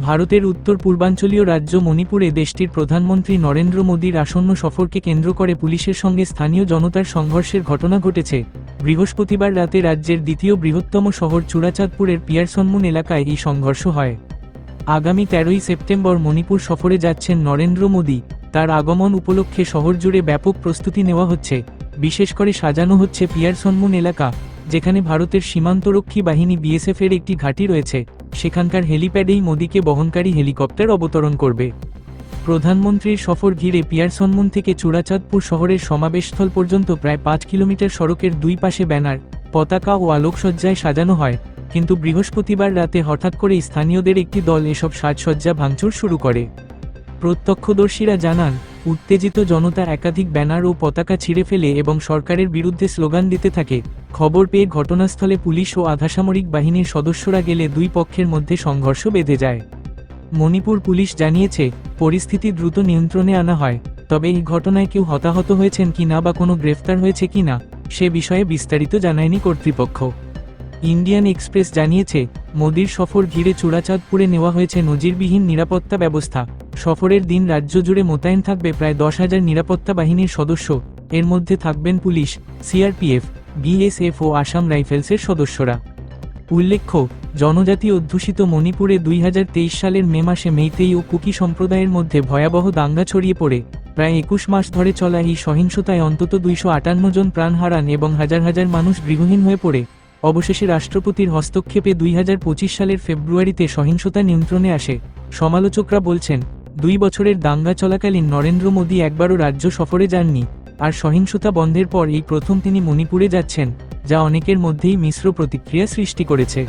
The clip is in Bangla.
ভারতের উত্তর পূর্বাঞ্চলীয় রাজ্য মণিপুরে দেশটির প্রধানমন্ত্রী নরেন্দ্র মোদীর আসন্ন সফরকে কেন্দ্র করে পুলিশের সঙ্গে স্থানীয় জনতার সংঘর্ষের ঘটনা ঘটেছে। বৃহস্পতিবার রাতে রাজ্যের দ্বিতীয় বৃহত্তম শহর চূড়াচাঁদপুরের পিয়ারসনমুন এলাকায় এই সংঘর্ষ হয়। আগামী তেরোই সেপ্টেম্বর মণিপুর সফরে যাচ্ছেন নরেন্দ্র মোদী। তার আগমন উপলক্ষে শহর জুড়ে ব্যাপক প্রস্তুতি নেওয়া হচ্ছে। বিশেষ করে সাজানো হচ্ছে পিয়ারসনমুন এলাকা। যেখানে ভারতের সীমান্তরক্ষী বাহিনী বিএসএফ এর একটি ঘাঁটি রয়েছে, সেখানকার হেলিপ্যাডেই মোদীকে বহনকারী হেলিকপ্টার অবতরণ করবে। প্রধানমন্ত্রীর সফর ঘিরে পিয়ারসনমুন থেকে চূড়াচাঁদপুর শহরের সমাবেশস্থল পর্যন্ত প্রায় পাঁচ কিলোমিটার সড়কের দুই পাশে ব্যানার, পতাকা ও আলোকসজ্জায় সাজানো হয়, কিন্তু বৃহস্পতিবার রাতে হঠাৎ করে স্থানীয়দের একটি দল এসব সাজসজ্জা ভাঙচুর শুরু করে। প্রত্যক্ষদর্শীরা জানান উত্তেজিত জনতা একাধিক ব্যানার ও পতাকা ছিঁড়ে ফেলে এবং সরকারের বিরুদ্ধে স্লোগান দিতে থাকে। খবর পেয়ে ঘটনাস্থলে পুলিশ ও আধাসামরিক বাহিনীর সদস্যরা গেলে দুই পক্ষের মধ্যে সংঘর্ষ বেঁধে যায়। মণিপুর পুলিশ জানিয়েছে, পরিস্থিতি দ্রুত নিয়ন্ত্রণে আনা হয়, তবে এই ঘটনায় কেউ হতাহত হয়েছেন কিনা বা কোনো গ্রেফতার হয়েছে কিনা, সে বিষয়ে বিস্তারিত জানায়নি কর্তৃপক্ষ। ইন্ডিয়ান এক্সপ্রেস জানিয়েছে, মোদির সফর ঘিরে চূড়াচাঁদপুরে নেওয়া হয়েছে নজিরবিহীন নিরাপত্তা ব্যবস্থা। সফরের দিন রাজ্য জুড়ে মোতায়েন থাকবে প্রায় দশ হাজার নিরাপত্তা বাহিনীর সদস্য। এর মধ্যে থাকবেন পুলিশ, সিআরপিএফ, বিএসএফ ও আসাম রাইফেলসের সদস্যরা। উল্লেখ্য, জনজাতি অধ্যুষিত মণিপুরে দুই হাজার তেইশ সালের মে মাসে মেইতেই ও কুকি সম্প্রদায়ের মধ্যে ভয়াবহ দাঙ্গা ছড়িয়ে পড়ে। প্রায় একুশ মাস ধরে চলা এই সহিংসতায় অন্তত দুইশো আটান্ন জন প্রাণ হারান এবং হাজার হাজার মানুষ গৃহহীন হয়ে পড়ে। অবশেষে রাষ্ট্রপতির হস্তক্ষেপে দুই হাজার পঁচিশ সালের ফেব্রুয়ারিতে সহিংসতা নিয়ন্ত্রণে আসে। সমালোচকরা বলছেন, দুই বছরের দাঙ্গা চলাকালীন নরেন্দ্র মোদী একবারও রাজ্য সফরে যাননি, আর সহিংসতা বন্ধের পর এই প্রথম তিনি মণিপুরে যাচ্ছেন, যা অনেকের মধ্যেই মিশ্র প্রতিক্রিয়া সৃষ্টি করেছে।